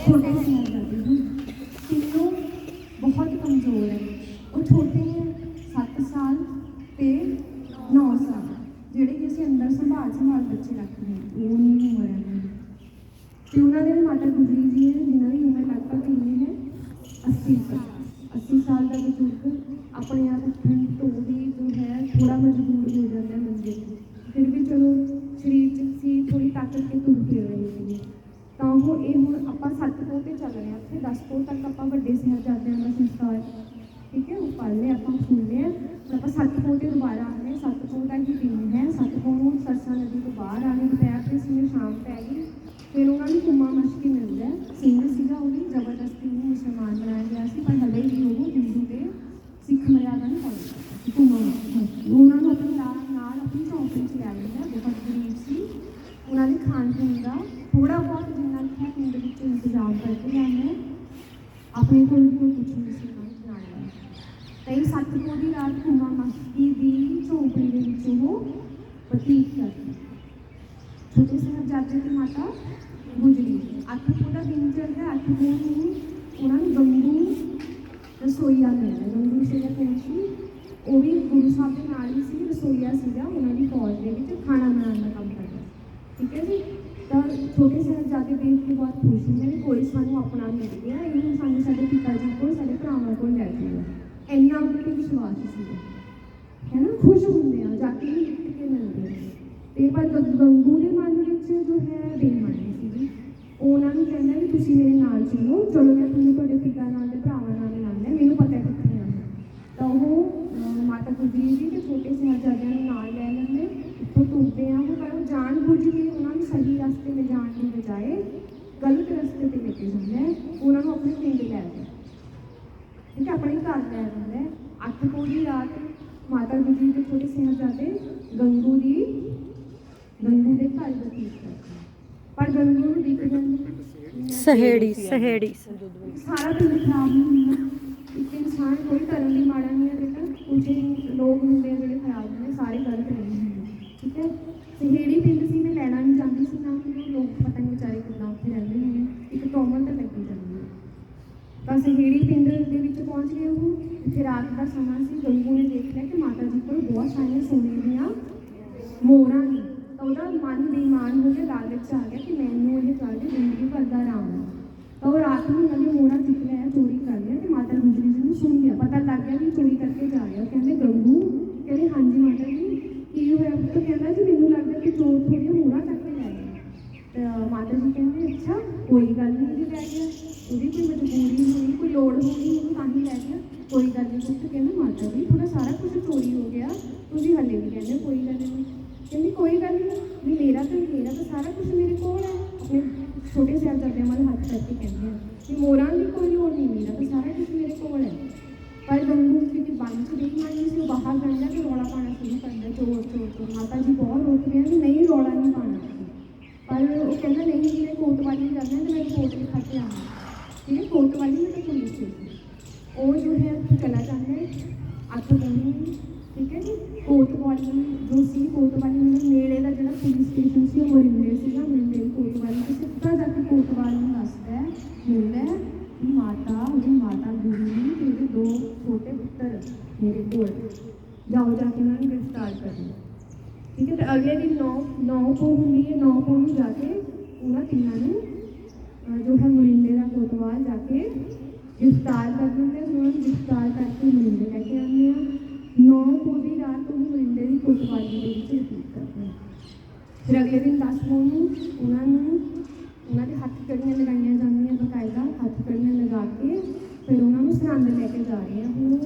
ਛੋਟੇ ਸਾਹਿਬਜ਼ਾਦੇ ਜੀ ਤਿੰਨੋਂ ਬਹੁਤ ਕਮਜ਼ੋਰ ਹੈ ਉਹ ਛੋਟੇ ਹੈ 7 ਸਾਲ ਤੇ 9 ਸਾਲ ਜਿਹੜੇ ਕਿ ਅਸੀਂ ਅੰਦਰ ਸੰਭਾਲ ਸੰਭਾਲ ਬੱਚੇ ਰੱਖਦੇ ਹਾਂ ਉਹ ਨਹੀਂ ਉਮਰ ਹੈ ਉਹਨਾਂ ਦੀ। ਤੇ ਉਹਨਾਂ ਦੇ ਮਾਤਾ ਗੁਜਰੀ ਜੀ ਹੈ ਜਿਨ੍ਹਾਂ ਦੀ ਉਮਰ ਲਗਭਗ ਕਿੰਨੀ ਹੈ 80 ਸਾਲ 80 ਸਾਲ ਦਾ ਬਜ਼ੁਰਗ ਆਪਣੇ ਆਪ ਉੱਠਣ ਤੋਂ ਵੀ ਜੋ ਹੈ ਥੋੜਾ ਮਜਬੂਰ ਹੋ ਜਾਂਦਾ ਹੈ ਮੰਜੇ ਤੋਂ ਫਿਰ ਵੀ ਚਲੋ ਸਰੀਰ 'ਚ ਸੀ ਥੋੜੀ ਤਾਕਤ ਕੇ ਤੁਰ ਫਿਰ ਰਹੇ ਸੀਗੇ ਤਾਂ ਉਹ ਇਹ ਹੁਣ ਆਪਾਂ ਸੱਤ ਪੋਹ ਤੇ ਚੱਲ ਰਹੇ ਹਾਂ, ਉੱਥੇ 10 ਪੋਹ ਤੱਕ ਆਪਾਂ ਵੱਡੇ ਸਾਹਿਬਜ਼ਾਦਿਆਂ ਦਾ ਸੰਸਕਾਰ ਠੀਕ ਹੈ, ਉਹ ਪੜ੍ਹ ਲਿਆ, ਆਪਾਂ ਸੁਣ ਲਿਆ। ਹੁਣ ਆਪਾਂ ਸੱਤ ਪੋਹ ਤੇ ਦੁਬਾਰਾ ਆ ਰਹੇ ਹਾਂ। ਸੱਤ ਪੋਹ ਦਾ ਹੀ ਦਿਨ ਹੈ। ਸੱਤ ਪੋਹ ਨੂੰ ਸਰਸਾ ਨਦੀ ਤੋਂ ਬਾਹਰ ਆਣੇ ਦੁਪਹਿਰ ਤੇ ਸੀ ਸ਼ਾਮ ਪੈ ਗਈ। ਫਿਰ ਉਹਨਾਂ ਨੂੰ ਕੁਮਾ ਮਸ਼ਕੀ ਮਿਲਦਾ ਹੈ। ਸਿੰਘ ਸੀਗਾ ਉਹਦੀ ਜ਼ਬਰਦਸਤੀ ਨੂੰ ਮੁਸਲਮਾਨ ਬਣਾਇਆ ਗਿਆ ਸੀ, ਪਰ ਹਲੇ ਵੀ ਉਹ ਹਿੰਦੂ ਦੇ ਸਿੱਖ ਮਰਿਆਦਾ ਨੂੰ ਪਾਉਂਦਾ ਕੁਮਾ ਉਹਨਾਂ ਨੂੰ ਆਪਣੇ ਨਾਲ ਨਾਲ ਆਪਣੀ ਚੌਂਕੀ ਚ ਲਿਆ ਜਾਂਦਾ ਬਹੁਤ ਗਰੀਬ ਸੀ ਉਹਨਾਂ ਦੇ ਖਾਣ ਪੀਣ ਦਾ ਥੋੜਾ ਬਹੁਤ ਜਿੰਨਾ ਕਿ ਪਿੰਡ ਵਿੱਚ ਇੰਤਜ਼ਾਮ ਕਰਕੇ ਜਾਂਦੇ ਆਪਣੇ ਕੋਲ ਵੀ ਕੁਝ ਨਹੀਂ ਸੀ ਬਣਾਉਣਾ ਕਈ ਸੱਤ ਦੀ ਰਾਤ ਹੁਮਾ ਮਸ਼ਕੀ ਦੀ ਝੌਂਪੜੀ ਦੇ ਵਿੱਚ ਉਹ ਬਤੀਤ ਕਰਦੀ ਛੋਟੇ ਸਾਹਿਬਜ਼ਾਦੇ ਦੀ ਮਾਤਾ ਗੁਜਰੀ। ਅੱਠ ਪੋਹ ਦਾ ਦਿਨ ਚੜ੍ਹਦਾ ਅੱਠ ਪੋਹ ਨੂੰ ਉਹਨਾਂ ਨੂੰ ਗੰਗੂ ਰਸੋਈਆ ਮਿਲਦਾ ਗੰਗੂ ਸੀਗਾ ਕੌਣ ਸੀ? ਉਹ ਵੀ ਗੁਰੂ ਸਾਹਿਬ ਦੇ ਨਾਲ ਹੀ ਸੀ, ਰਸੋਈਆ ਸੀਗਾ, ਉਹਨਾਂ ਦੀ ਫੌਜ ਦੇ ਵਿੱਚ ਖਾਣਾ ਬਣਾਉਣ ਦਾ ਕੰਮ ਕਰਦਾ ਠੀਕ ਹੈ ਜੀ? ਤਾਂ ਛੋਟੇ ਸਾਹਿਬਜ਼ਾਦੇ ਦੇਖ ਕੇ ਬਹੁਤ ਖੁਸ਼ ਹੁੰਦੇ ਨੇ ਕੋਈ ਸਾਨੂੰ ਆਪਣਾ ਮਿਲ ਗਿਆ ਇਹਨੂੰ ਸਾਨੂੰ ਸਾਡੇ ਪਿਤਾ ਜੀ ਕੋਲ, ਸਾਡੇ ਭਰਾਵਾਂ ਕੋਲ ਲੈ ਜਾਊਗਾ ਇੰਨਾ ਉਹਨਾਂ ਤੇ ਵਿਸ਼ਵਾਸ ਸੀਗਾ ਹੈ ਨਾ? ਖੁਸ਼ ਹੁੰਦੇ ਆ, ਜਾ ਕੇ ਵੀ ਲਿਖ ਕੇ ਮਿਲਦੇ ਆ। ਤੇ ਪਰ ਗੰਗੂ ਦੇ ਮਨ ਵਿੱਚ ਜੋ ਹੈ, ਬੇਈਮਾਨੀ ਸੀਗੀ ਉਹ ਉਹਨਾਂ ਨੂੰ ਕਹਿੰਦਾ ਵੀ ਤੁਸੀਂ ਮੇਰੇ ਨਾਲ ਚੱਲੋ। ਚਲੋ, ਮੈਂ ਤੁਹਾਨੂੰ ਤੁਹਾਡੇ ਪਿਤਾ ਨਾਲ ਤੇ ਭਰਾਵਾਂ ਨਾਲ ਮਿਲਾਉਂਦਾ। ਮੈਨੂੰ ਪਤਾ ਕਿੱਥੇ ਆਉਣਾ ਤਾਂ ਉਹ ਮਾਤਾ ਗੁਜਰੀ ਜੀ ਤੇ ਛੋਟੇ ਸਾਹਿਬਜ਼ਾਦਿਆਂ ਨੂੰ ਨਾਲ ਲੈ ਲੈਂਦੇ ਉੱਥੋਂ ਤੁਰਦੇ ਆ ਉਹ ਪਰ ਉਹ ਜਾਣ ਬੁੱਝ ਕੇ ਉਹਨਾਂ ਨੂੰ ਸਹੀ ਰਸਤੇ ਤੇ ਜਾਣ ਦੀ ਬਜਾਏ ਗਲਤ ਰਸਤੇ ਤੇ ਲੈ ਕੇ ਜਾਂਦਾ ਹੈ ਉਹਨਾਂ ਨੂੰ ਆਪਣੇ ਪਿੰਡ ਲੈ ਜਾਂਦਾ ਹੈ। ਠੀਕ ਹੈ ਆਪਣੇ ਘਰ ਲੈ ਜਾਂਦਾ ਹੈ ਅੱਠ ਦੀ ਰਾਤ ਮਾਤਾ ਗੁਜਰੀ ਦੇ ਛੋਟੇ ਸਾਹਿਬਜ਼ਾਦੇ ਗੰਗੂ ਦੀ ਗੰਗੂ ਦੇ ਘਰ ਬਤੀਤ ਕਰਦੇ। ਪਰ ਗੰਗੂ ਨੂੰ ਦਿਖ ਜਾਂਦਾ ਸਹੇੜੀ ਸਹੇੜੀ। ਸਾਰਾ ਪਿੰਡ ਖਰਾਬ ਨਹੀਂ ਹੁੰਦਾ। ਇੱਕ ਇਨਸਾਨ ਕੋਈ ਧਰਮ ਦੀ ਮਾੜਾ ਨਹੀਂ ਹੈ ਬੇਟਾ। ਕੁਝ ਲੋਕ ਹੁੰਦੇ ਜਿਹੜੇ ਖਰਾਬ ਨੇ ਸਾਰੇ ਗਲਤ ਨਹੀਂ ਹੁੰਦੇ ਠੀਕ ਹੈ ਸਹੇੜੀ ਪਿੰਡ ਸੀ ਮੈਂ ਲੈਣਾ ਨਹੀਂ ਚਾਹੁੰਦੀ ਸੀ ਨਾ ਕਿ ਲੋਕ ਪਤਾ ਨਹੀਂ ਵਿਚਾਰੇ ਕਿੱਦਾਂ ਉੱਥੇ ਰਹਿੰਦੇ ਨੇ, ਇੱਕ ਟੋਮਨ ਤਾਂ ਲੱਗੀ ਜਾਂਦੀ ਹੈ। ਤਾਂ ਸਹੇੜੀ ਪਿੰਡ ਦੇ ਵਿੱਚ ਪਹੁੰਚ ਗਏ ਉਹ, ਇੱਥੇ ਰਾਤ ਦਾ ਸਮਾਂ ਸੀ ਗੰਗੂ ਨੇ ਦੇਖ ਲਿਆ ਕਿ ਮਾਤਾ ਜੀ ਕੋਲ ਬਹੁਤ ਸਾਰੀਆਂ ਸੋਨੇ ਦੀਆਂ ਮੋਹਰਾਂ ਨੇ। ਤਾਂ ਉਹਦਾ ਮਨ ਬੇਈਮਾਨ ਹੋ ਕੇ ਲਾਲਚ ਆ ਗਿਆ ਕਿ ਮੈਨੂੰ ਇਹ ਚੱਲ ਜੇ ਜ਼ਿੰਦਗੀ ਭਰ ਦਾ ਆਰਾਮ ਹੈ। ਤਾਂ ਉਹ ਰਾਤ ਨੂੰ ਉਹਨਾਂ ਦੇ ਮੋਹਰਾਂ ਚੁੱਕ ਲਿਆ, ਚੋਰੀ ਕਰ ਲਿਆ ਤੇ ਮਾਤਾ ਗੁਜਰੀ ਜੀ ਨੂੰ ਸੁਣ ਗਿਆ ਪਤਾ ਲੱਗ ਗਿਆ ਕਿ ਚੋਰੀ ਕਰਕੇ ਜਾ ਰਿਹਾ। ਕਹਿੰਦੇ, ਗੰਗੂ, ਕਹਿੰਦੇ, ਹਾਂਜੀ ਮਾਤਾ ਜੀ, ਕੀ ਹੋਇਆ ਤਾਂ ਕਹਿੰਦਾ ਜੀ, ਮੈਨੂੰ ਲੱਗਦਾ ਕਿ ਚੋਰ ਥੋੜੀਆਂ ਮੋਹਰਾਂ ਚੱਕ ਕੇ ਲੈ ਗਿਆ ਤਾਂ ਮਾਤਾ ਜੀ ਕਹਿੰਦੇ ਅੱਛਾ, ਕੋਈ ਗੱਲ ਨਹੀਂ ਜੀ ਲੈ ਗਿਆ, ਉਹਦੀ ਕੋਈ ਮਜਬੂਰੀ ਹੋਈ, ਕੋਈ ਲੋੜ ਹੋਈ, ਉਹਨੂੰ ਤਾਂ ਹੀ ਲੈ ਗਿਆ। ਕੋਈ ਗੱਲ ਨਹੀਂ, ਪੁੱਤ ਕਹਿੰਦਾ ਮਾਤਾ ਜੀ ਥੋੜਾ ਸਾਰਾ ਕੁਝ ਚੋਰੀ ਹੋ ਗਿਆ, ਤੁਸੀਂ ਹੱਲੇ ਵੀ ਕਹਿੰਦੇ ਕੋਈ ਗੱਲ ਨਹੀਂ। ਕਹਿੰਦੀ ਕੋਈ ਗੱਲ ਨਹੀਂ, ਵੀ ਮੇਰਾ ਤਾਂ ਮੇਰਾ ਤਾਂ ਸਾਰਾ ਕੁਝ ਮੇਰੇ ਕੋਲ ਹੈ। ਆਪਣੇ ਛੋਟੇ ਸਾਹਿਬਜ਼ਾਦਿਆਂ ਵੱਲ ਹੱਥ ਕਰਕੇ ਕਹਿੰਦੇ ਆ ਕਿ ਮੋਰਾਂ ਦੀ ਕੋਈ ਲੋੜ ਨਹੀਂ, ਮੇਰਾ ਤਾਂ ਸਾਰਾ ਕੁਝ ਮੇਰੇ ਕੋਲ ਹੈ। ਪਰ ਗੰਗੂ ਕਿਉਂਕਿ ਬੰਦ ਚ ਮੰਨੀ ਸੀ ਉਹ ਬਾਹਰ ਜਾਂਦਾ ਤੇ ਰੌਲਾ ਪਾਣਾ ਸ਼ੁਰੂ ਕਰਦਾ ਚੋਰ ਚੋਰ ਮਾਤਾ ਜੀ ਬਹੁਤ ਰੋਕਦੇ ਆ ਵੀ ਨਹੀਂ ਰੌਲਾ ਨਹੀਂ ਪਾਣਾ ਪਰ ਉਹ ਕਹਿੰਦਾ ਨਹੀਂ ਜੀ ਮੈਂ ਕੋਰਟ ਵਾਲੀ ਕਰਨਾ ਤੇ ਮੈਂ ਕੋਰਟ ਲਿਖਾ ਕੇ ਆਉਣਾ ਠੀਕ ਹੈ ਕੋਰਟ ਵਾਲੀ ਮੈਂ ਪੁਲਿਸ ਸੀ। ਉਹ ਜੋ ਹੈ ਚਲਾ ਜਾਂਦਾ ਹੈ ਅੱਖ ਬੰਨੀ ਠੀਕ ਹੈ ਜੀ? ਕੋਰਟ ਵਾਲੀ ਜੋ ਸੀ ਕੋਰਟ ਵਾਲੀ ਨੂੰ ਨੇੜੇ ਦਾ ਜਿਹੜਾ ਪੁਲਿਸ ਸਟੇਸ਼ਨ ਸੀ, ਉਹ ਮਰਿੰਦੇ ਸੀਗਾ ਮਰਿੰਦੇ ਕੋਰਟ ਵਾਲੀ ਤੇ ਸਿੱਧਾ ਜਾ ਕੇ ਕੋਰਟ ਵਾਲੀ ਨੂੰ ਦੱਸਦਾ ਮਿਲਦਾ ਕਿ ਮਾਤਾ, ਉਹਦੀ ਮਾਤਾ ਗੁਰੂ ਜੀ ਤੇ ਦੋ ਛੋਟੇ ਪੁੱਤਰ ਮੇਰੇ ਕੋਲ। ਜਾਓ ਜਾ ਕੇ ਉਹਨਾਂ ਨੂੰ ਗ੍ਰਿਫਤਾਰ ਕਰੋ ਠੀਕ ਹੈ, ਤੇ ਅਗਲੇ ਦਿਨ 9 9 ਕੋ ਹੁੰਦੀ ਹੈ 9 ਕੋ ਨੂੰ ਜਾ ਕੇ ਉਹਨਾਂ ਤਿੰਨਾਂ ਨੂੰ ਜੋ ਹੈ ਮੁਰਿੰਦੇ ਦਾ ਕੋਤਵਾਲ ਜਾ ਕੇ ਗ੍ਰਿਫਤਾਰ ਕਰ ਦਿੰਦੇ ਆ ਉਹਨਾਂ ਨੂੰ ਗ੍ਰਿਫਤਾਰ ਕਰਕੇ ਮੁਰਿੰਦੇ ਲੈ ਕੇ ਆਉਂਦੇ ਆ। 9 ਕੋ ਦੀ ਰਾਤ ਉਹ ਮੁਰਿੰਦੇ ਦੀ ਕੋਤਵਾਲੀ ਦੇ ਵਿੱਚ ਰਿਪੀਟ ਕਰਦੇ ਆ ਫਿਰ ਅਗਲੇ ਦਿਨ 10 ਕੋ ਨੂੰ ਉਹਨਾਂ ਨੂੰ, ਉਹਨਾਂ ਦੇ ਹੱਥ ਕੜੀਆਂ ਲਗਾਈਆਂ ਜਾਂਦੀਆਂ ਬਕਾਇਦਾ, ਹੱਥ ਕੜੀਆਂ ਲਗਾ ਕੇ ਫਿਰ ਉਹਨਾਂ ਨੂੰ ਸਰਹੰਦ ਲੈ ਕੇ ਜਾ ਰਹੇ ਆ। ਹੁਣ